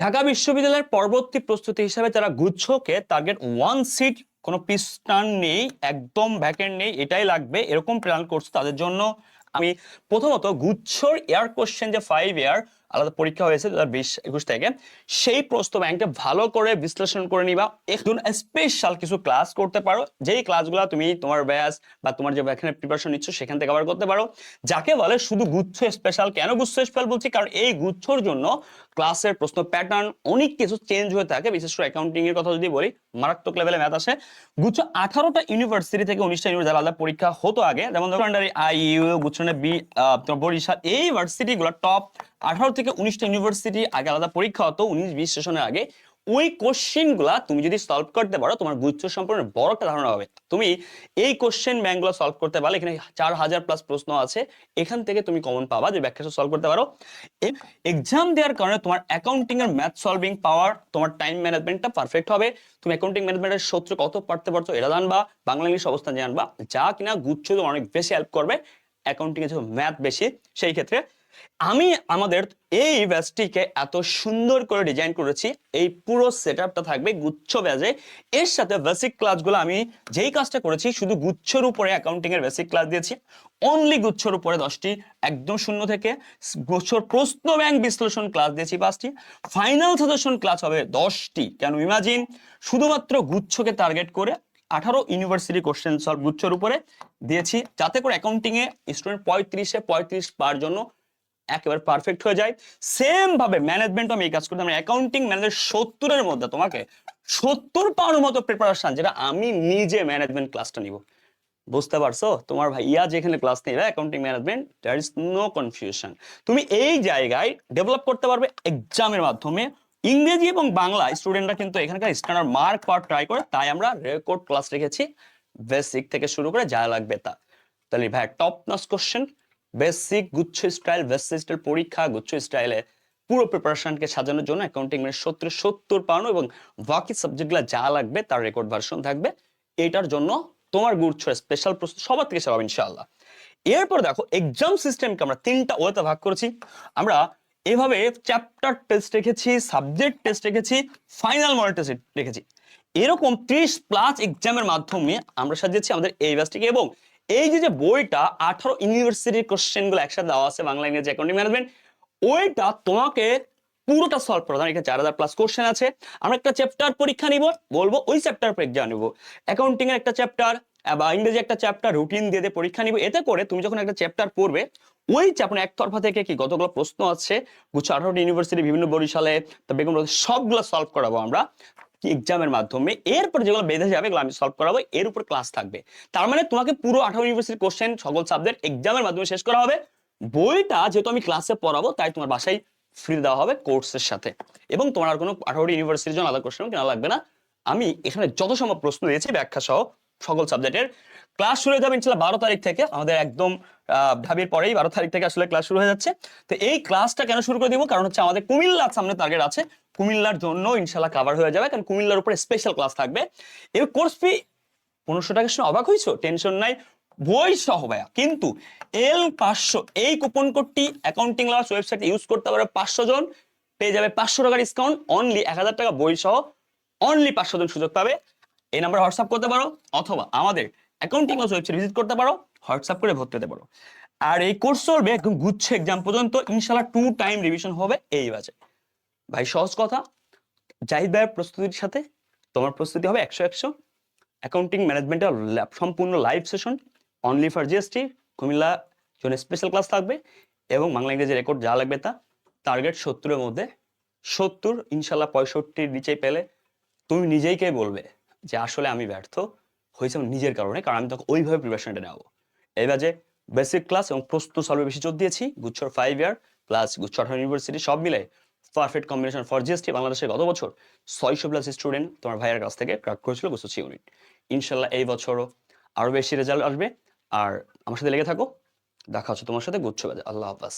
ঢাকা বিশ্ববিদ্যালয়ের পরবর্তী প্রস্তুতি হিসাবে যারা গুচ্ছকে টার্গেট ওয়ান সিট কোনো পিস্টান নেই, একদম ভ্যাকেন্ট নেই, এটাই লাগবে। এরকম প্ল্যান করছে তাদের জন্য আমি প্রথমত গুচ্ছর এয়ার কোশ্চেন যে ফাইভ ইয়ার আলাদা পরীক্ষা হয়েছে দু হাজার বিশ একুশ থেকে। সেই প্রশ্ন ব্যাংকটা ভালো করে বিশ্লেষণ করে নিবা। একটু স্পেশাল কিছু ক্লাস করতে পারো। যেই ক্লাসগুলো তুমি তোমার ব্যাস বা তোমার যে এখানে প্রিপারেশন নিচ্ছ সেখান থেকে কভার করতে পারো। যাকে বলে শুধু গুচ্ছ স্পেশাল কেন গুচ্ছ স্পেশাল বলছি? কারণ এই গুচ্ছর জন্য ক্লাসের প্রশ্ন প্যাটার্ন অনেক কিছু চেঞ্জ হয়ে থাকে। বিশেষ করে অ্যাকাউন্টিং এর কথা যদি বলি, মারাত্মক লেভেলে ম্যাথ আসে। গুচ্ছ আঠারোটা ইউনিভার্সিটি থেকে উনিশটা ইউনিভার্সিটি আলাদা পরীক্ষা হতো আগে। যেমন আই ইউ গুচ্ছনে বি তোমার বরিশাল। এই ইউনিভার্সিটি গুলো টপ আঠারো থেকে উনিশটা ইউনিভার্সিটি আগে আলাদা পরীক্ষা হতো, উনিশ বিশ সেশনের আগে। ওই কোশ্চেনগুলা তুমি যদি সলভ করতে পারো, তোমার গুচ্ছ সম্পর্কে বড় একটা ধারণা হবে। তুমি এই কোশ্চেন ব্যাংকগুলো সলভ করতে পারলে, এখানে চার হাজার প্লাস প্রশ্ন আছে, এখান থেকে তুমি কমন পাবা যে ব্যাখ্যা সলভ করতে পারো। এক্সাম দেওয়ার কারণে তোমার অ্যাকাউন্টিং এর ম্যাথ সলভিং পাওয়ার তোমার টাইম ম্যানেজমেন্টটা পারফেক্ট হবে। তুমি অ্যাকাউন্টিং ম্যানেজমেন্টের সূত্র কত পারতে পারছ এটা জানবা, বাংলা, ইংলিশ অবস্থান জানবা। যা কিনা গুচ্ছ তোমার অনেক বেশি হেল্প করবে অ্যাকাউন্টিং এ যেহেতু ম্যাথ বেশি, সেই ক্ষেত্রে আমি আমাদের এই ব্যাচটিকে এত সুন্দর করে ডিজাইন করেছি, এই পুরো সেট থাকবে গুচ্ছ ব্যাজে। এর সাথে বেসিক ক্লাসগুলো আমি যেই কাজটা করেছি, শুধু গুচ্ছর উপরে অ্যাকাউন্টিং এর বেসিক ক্লাস দিয়েছি। অনলি গুচ্ছর উপরে দশটি, একদম শূন্য থেকে গুচ্ছর প্রশ্ন ব্যাংক বিশ্লেষণ ক্লাস দিয়েছি পাঁচটি। ফাইনাল সাজেশন ক্লাস হবে দশটি। কেন? ইমাজিন শুধুমাত্র গুচ্ছকে টার্গেট করে আঠারো ইউনিভার্সিটি কোশ্চেন সলভ গুচ্ছর উপরে দিয়েছি। যাতে করে অ্যাকাউন্টিংয়ে স্টুডেন্ট পঁয়ত্রিশে পঁয়ত্রিশ পার জন্য একেবারে পারফেক্ট হয়ে যায়। সেম ভাবে ম্যানেজমেন্ট আমি এই কাজ করতে আমরা অ্যাকাউন্টিং ম্যানেজার সত্তরের মধ্যে তোমাকে সত্তর পাওয়ার মতো প্রিপারেশন যেটা আমি নিজে ম্যানেজমেন্ট ক্লাসটা নিব। বুঝতে পারছ? তোমার ভাইয়া যেখানে ক্লাস নেবে accounting management there is no confusion তুমি এই জায়গায় ডেভেলপ করতে পারবে এক্সামের মাধ্যমে। ইংরেজি এবং বাংলা স্টুডেন্টরা কিন্তু এখানকার স্ট্যান্ডার্ড মার্ক পাওয়ার ট্রাই করে, তাই আমরা রেকর্ড ক্লাস রেখেছি। বেসিক থেকে শুরু করে যা লাগবে তা। তাহলে ভাই টপ নস কোশ্চেন বেসিক গুচ্ছ স্টাইল, বেসিক স্টাইল পরীক্ষা, গুচ্ছ স্টাইলে পুরো প্রিপারেশনকে সাজানোর জন্য অ্যাকাউন্টিং এর সত্তর সত্তর পাওয়ানো এবং বাকি সাবজেক্টগুলো যা লাগবে তার রেকর্ড ভার্সন থাকবে। এটার জন্য তোমার গুচ্ছ স্পেশাল প্রস্তুত সবার থেকে সেবা ইনশাআল্লাহ। এরপর দেখো এক্সাম সিস্টেমকে আমরা তিনটা ওয়েতে ভাগ করেছি। আমরা এভাবে চ্যাপ্টার টেস্ট রেখেছি সাবজেক্ট টেস্ট রেখেছি ফাইনাল মডেল টেস্ট রেখেছি। এরকম ত্রিশ প্লাস এক্সামের মাধ্যমে আমরা সাজিয়েছি আমাদের এই ব্যাচটিকে এবং এই যে যে বইটা আঠারো ইউনিভার্সিটির কোশ্চেনগুলো একসাথে দেওয়া আছে, বাংলা ইংরেজি অ্যাকাউন্টিং ম্যানেজমেন্ট ওইটা তোমাকে পুরোটা সলভ করা এখানে চার হাজার প্লাস কোশ্চেন আছে। আমরা একটা চ্যাপ্টার পরীক্ষা নিব, বলব ওই চ্যাপ্টার পর এক্সাম নিব। অ্যাকাউন্টিং এর একটা চ্যাপ্টার বা ইংরেজি একটা চ্যাপ্টার রুটিন দিয়ে দিয়ে পরীক্ষা নিব। এতে করে তুমি যখন একটা চ্যাপ্টার পড়বে, ওই চ্যাপ্টার একতরফা থেকে কি কতগুলো প্রশ্ন আছে, গুচ্ছ আঠারোটি ইউনিভার্সিটি বিভিন্ন বরিশালে বেগম সবগুলো সলভ করাবো আমরা। এক্সামের মাধ্যমে, এরপর যেগুলো বেঁধে যাবে এগুলো আমি সলভ করাবো, এর উপর ক্লাস থাকবে। তার মানে তোমাকে পুরো আঠারো ইউনিভার্সিটি কোশ্চেন সকল সাবজেক্ট এক্সামের মাধ্যমে শেষ করা হবে। বইটা যেহেতু আমি ক্লাসে পড়াবো, তাই তোমার বাসায় ফ্রি দেওয়া হবে কোর্সের সাথে। এবং তোমার কোনো আঠারোটি ইউনিভার্সিটির জন্য আলাদা কোশ্চেন কেনা লাগবে না। আমি এখানে যত সম্ভব প্রশ্ন দিয়েছি, ব্যাখ্যা সহ সকল সাবজেক্টের ক্লাস শুরু হয়ে যাবে ইনশাল্লাহ বারো তারিখ থেকে। আমাদের একদম ঢাবির পরেই বারো তারিখ থেকে আসলে ক্লাস শুরু হয়ে যাচ্ছে। তো এই ক্লাসটা কেন শুরু করে দিব? কারণ হচ্ছে আমাদের কুমিল্লার সামনে টার্গেট আছে। কুমিল্লার জন্য ইনশাল্লাহ কাভার হয়ে যাবে, কারণ কুমিল্লার উপরে স্পেশাল ক্লাস থাকবে। এই কোর্স ফি পনেরোশো টাকার সময় অবাক হয়েছো? টেনশন নাই। বই সহ, ভাইয়া। কিন্তু এল পাঁচশো, এই কুপন কোডটি অ্যাকাউন্টিং লাস ওয়েবসাইটে ইউজ করতে পারবে পাঁচশো জন। পেয়ে যাবে পাঁচশো টাকার ডিসকাউন্ট অনলি এক হাজার টাকা বই সহ অনলি পাঁচশো জন সুযোগ পাবে। এই নাম্বার হোয়াটসঅ্যাপ করতে পারো, অথবা আমাদের অ্যাকাউন্টিং ক্লাস ওয়েবসাইট ভিজিট করতে পারো হোয়াটসঅ্যাপ করে ভর্তি হতে পারো। আর এই কোর্স চলবে একদম গুচ্ছে এক্সাম পর্যন্ত। ইনশাল্লাহ টু টাইম রিভিশন হবে, এই বাজে ভাই, সহজ কথা। জাহিদ ভাইয়ের প্রস্তুতির সাথে তোমার প্রস্তুতি হবে একশো একশো। অ্যাকাউন্টিং ম্যানেজমেন্টের সম্পূর্ণ live session only for GST Comilla জন্য স্পেশাল ক্লাস থাকবে এবং বাংলা ইংরেজি রেকর্ড যা লাগবে তা টার্গেট সত্তরের মধ্যে। সত্তর, ইনশাল্লাহ পঁয়ষট্টির নিচে পেলে তুমি নিজেইকে বলবে যে আসলে আমি ব্যর্থ হয়েছে নিজের কারণে, কারণ আমি তখন ওইভাবে প্রিপারেশনটা নেব এই যে বেসিক ক্লাস এবং প্রস্তুত সলভে বেশি জোর দিয়েছি গুচ্ছর ফাইভ ইয়ার প্লাস গুচ্ছ আঠারো ইউনিভার্সিটি সব মিলে পারফেক্ট কম্বিনেশন ফর জিএসটি বাংলাদেশে গত বছর ছয়শো প্লাস স্টুডেন্ট তোমার ভাইয়ের কাছ থেকে ক্রাক করেছিল গুচ্ছ ইউনিট ইনশাল্লাহ এই বছরও আরও বেশি রেজাল্ট আসবে। আর আমার সাথে লেগে থাকো। দেখা হচ্ছে তোমার সাথে গুচ্ছ আল্লাহ হাফাজ।